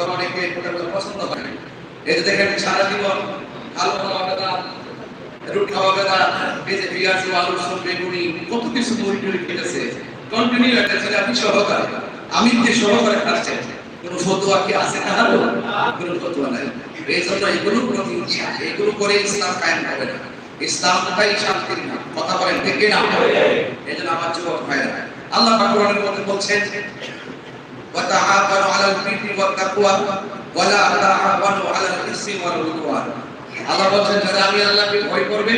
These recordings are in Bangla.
তো অনেকে পছন্দ করে। না। দেখেন, সারা জীবন ভালো হবে না রুটি খাওয়াবে না এই পেঁয়াজ, আলু সব বেগুনি কত কিছু মুড়ি টুড়ি খেতেছে। কন্টিনিউ একটা ছেলে, আপনি সহকারে। আমি যে সহকারে খাচ্ছেন কোন ফতোয়া কি আছে তাহারও কোন ফতোয়া নাই। এই জন্য এগুলো কোনো এগুলো করে ইসলাম কায়েম হবে না। ইসলামটাই শান্তির নাম। কথা বলেন ঠিক না এই জন্য আমার যুবক ভাইরা আল্লাহ পাক কোরআনের মধ্যে বলছেন وتعاونوا على البر والتقوى ولا تعاونوا على الاثم والعدوان আল্লাহ বলছেন যারা আমি আল্লাহকে ভয় করবে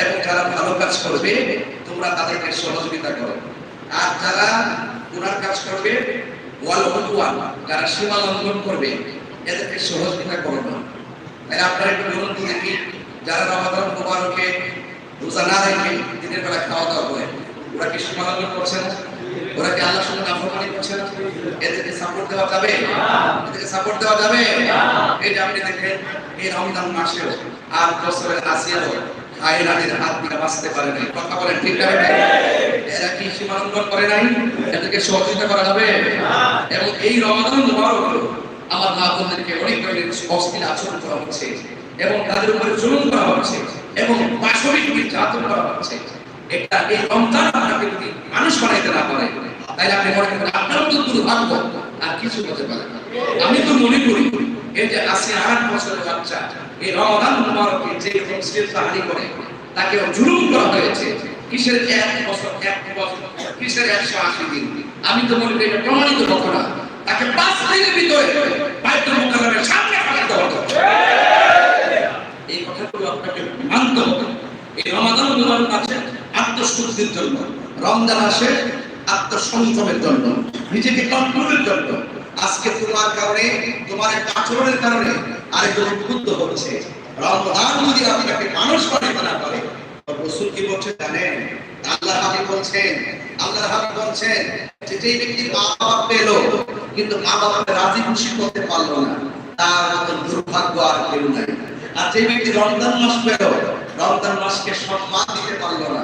এবং যারা ভালো কাজ করবে তোমরা তাদেরকে সহযোগিতা করো আর যারা গুনার কাজ করবে ওয়াল উদওয়ান যারা সীমা লঙ্ঘন করবে এদেরকে সহযোগিতা করো না তাই আপনারা একটু বলুন তো দেখি যারা রমাদান মুবারকে রোজা না রেখে দিনের বেলা খাওয়া দাওয়া করে ওরা কি সীমা লঙ্ঘন করছে না এদেরকে সাপোর্ট দেওয়া যাবে? এদেরকে সাপোর্ট দেওয়া যাবে? এই আপনি দেখেন, এই রমজান মাসেও আর বছরের আসিয়াও হায়রানির হাত দিয়ে বাঁচতে পারে নাই। কথা বলেন ঠিক না এরা কি সীমালঙ্ঘন করে নাই? এদেরকে সহযোগিতা করা যাবে? এবং এই রমাদান মুবারক আমার মা অনেক ধরনের অস্থির আচরণ করা হচ্ছে এবং তাদের উপরে জুলুম করা হচ্ছে এবং পাশবিক নির্যাতন করা হচ্ছে। এটা এই রমজান আপনাকে যদি মানুষ বানাইতে না পারে তাহলে আপনি মনে করেন আপনার তো দুর্ভাগ্য, আর কিছু হতে পারে আমি তো মনে করি, এই যে আশি আট বছরের বাচ্চা, এই রমাদান মুবারকে যে তফসিল তাহারি করে, তাকে জুলুম করা হয়েছে, কিসের এক বছর এক বছর, কিসের একশো আশি দিন? আমি তো মনে করি, এটা প্রমাণিত ঘটনা তাকে পাঁচ দিনের ভিতরে বাইতুল মুকাররমের সামনে ফালাতে হতো। এই কথাগুলো আপনাকে মানতে হবে। এই রমাদান মুবারক আছে আত্মশুদ্ধির জন্য। রমজান আসে আত্মসংযমের জন্য, নিজেকে কন্ট্রোলের জন্য। আজকে তোমার কারণে, তোমার একটা আচরণের কারণে আরেকজন উদ্বুদ্ধ হচ্ছে। যদি মানুষ না পারে রসুল কি বলছে জানেন? আল্লাহ হাবিব বলছেন আল্লাহ হাবিব বলছেন, যে যেই ব্যক্তি মা বাবা পেল, কিন্তু মা বাবাকে রাজি খুশি করতে পারল না, তার মতন দুর্ভাগ্য আর কেউ নাই। আর যে ব্যক্তি রমজান মাস পেল, রমজান মাসকে সম্মান দিতে পারল না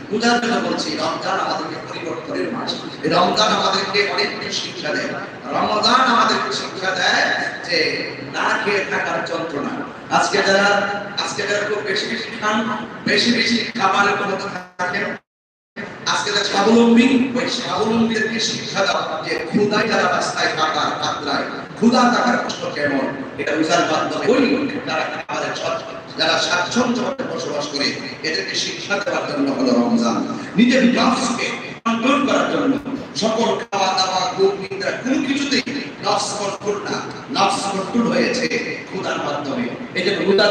বুঝার বলছি, রমজান আমাদেরকে পরিবর্তনের মাস রমজান আমাদেরকে অনেক শিক্ষা দেয়। রমজান আমাদেরকে শিক্ষা দেয় যে না খেয়ে থাকার যন্ত্রণা। আজকে যারা আজকে যারা খুব বেশি বেশি খান, বেশি বেশি খাবারের ক্ষমতা থাকেন আজকে যারা স্বাবলম্বী, ওই স্বাবলম্বীদেরকে শিক্ষা দাও যে ক্ষুদায় যারা রাস্তায় কাটার কাতরায় ক্ষুদা থাকার কষ্ট কেমন? এটা বুঝার মাধ্যমে ওই সৎ- যারা স্বাচ্ছন্দ্যভাবে বসবাস করে, এদেরকে শিক্ষা দেওয়ার জন্য হলো রমজান। নিজের নফসকে কন্ট্রোল করার জন্য সকল খাওয়া দাওয়া ঘুম নিদ্রা কোনো কিছুতেই নফস কন্ট্রোল না নফস কন্ট্রোল হয়েছে মাধ্যমে। এই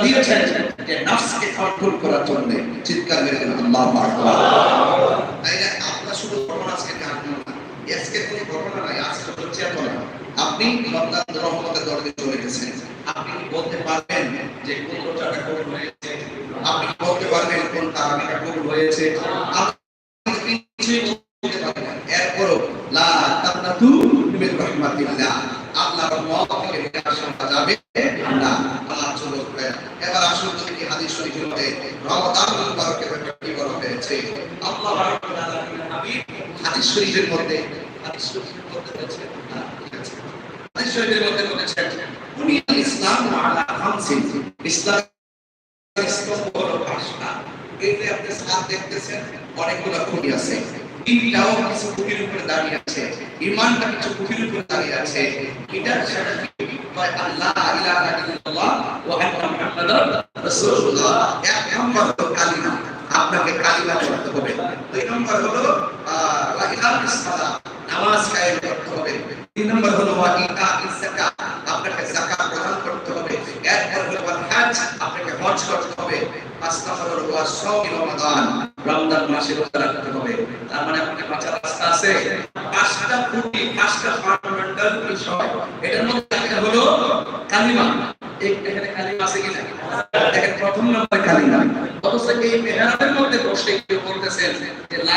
দিয়েছেন যে নফসকে কন্ট্রোল করার জন্য চিৎকার মেরে আল্লাহু তাই না শুধু ঘটনা আজকে জানবেন না? আজকে কোনো ঘটনা নাই, আজকে হলো চেতনা আপনি রমজান রহমতের দরজে চলে গেছেন। আপনি বলতে পারবেন যে কোন রোজাটা কবুল হয়েছে? আপনি বলতে পারবেন কোন তারাবিটা কবুল হয়েছে? এরপরও, লা তাকনাতু মিন রাহমাতিল্লাহ। আল্লাহর রহমত থেকে নিরাশ হওয়া যাবে না। আমার যুবক এবার আসুন দেখি হাদিস শরীফের মধ্যে রমাদান মুবারকের ব্যাপারে কি বলা হয়েছে? আল্লাহ হাদিস শরীফের মধ্যে, হাদিস শরীফের মধ্যে আছে। শরীফের মধ্যে বলেছেন উনি ইসলাম আলা খামসিন ইসলাম উপরে দাঁড়িয়ে আছে। ইমানটা দাঁড়িয়ে আছে। এটার আল্লাহ ইলাহা আপনাকে কালিমা পড়তে হবে দুই নম্বর হলো আহ, ওয়া ইকামিস সালাত নামাজ কায়েম করতে হবে তিন নম্বর হলো ওয়া ইতাইস যাকাত আপনাকে যাকাত প্রদান করতে হবে এরপর হলো ওয়াল হজ আপনাকে হজ তার মানে আপনাকে বাঁচার রাস্তা আছে। পাঁচটা এটার মধ্যে হলো কালিমা। এখানে প্রথম নম্বর কালিমা। অথচ এই মেহরাবের মধ্যে বসে কেউ বলতেছেন যে লা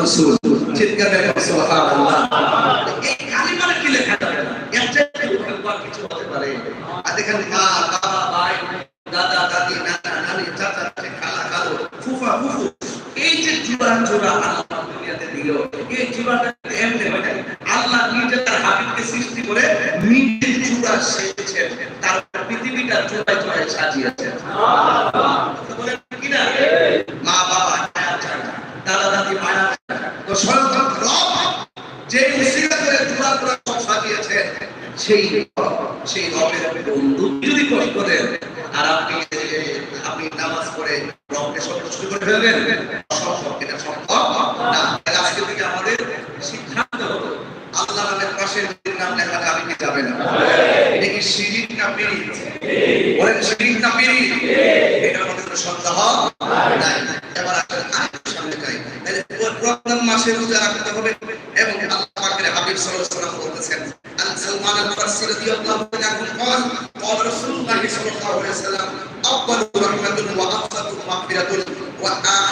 রাসূল, চিৎকার করে সুবহানাল্লাহ। এই কালিমার কি লেখা এর চাইতে উপকার কিছু হতে পারে? আর দেখেন মা বাবা ভাই, দাদা, দাদি, নানা, নানি, চাচা খালা, খালু, ফুফা, ফুফু, এই যে জীবন জোড়া আল্লাহ দুনিয়াতে দিল, এই জোড়াটা সেই সেই রবের বন্ধু। যদি কষ্ট করেন, আর আপনি আপনি নামাজ পড়ে রবকে সন্তুষ্ট করে ফেলবেন এটা আমাদের কি যাবে না? এটা কি মধ্যে কোনো সন্দেহ নাই। এবার আসলে সামনে যাই রমজান মাসে রোজা রাখতে হবে। الله صلى الله عليه وسلم أفضل رحمة وأفضل مغفرة وآخر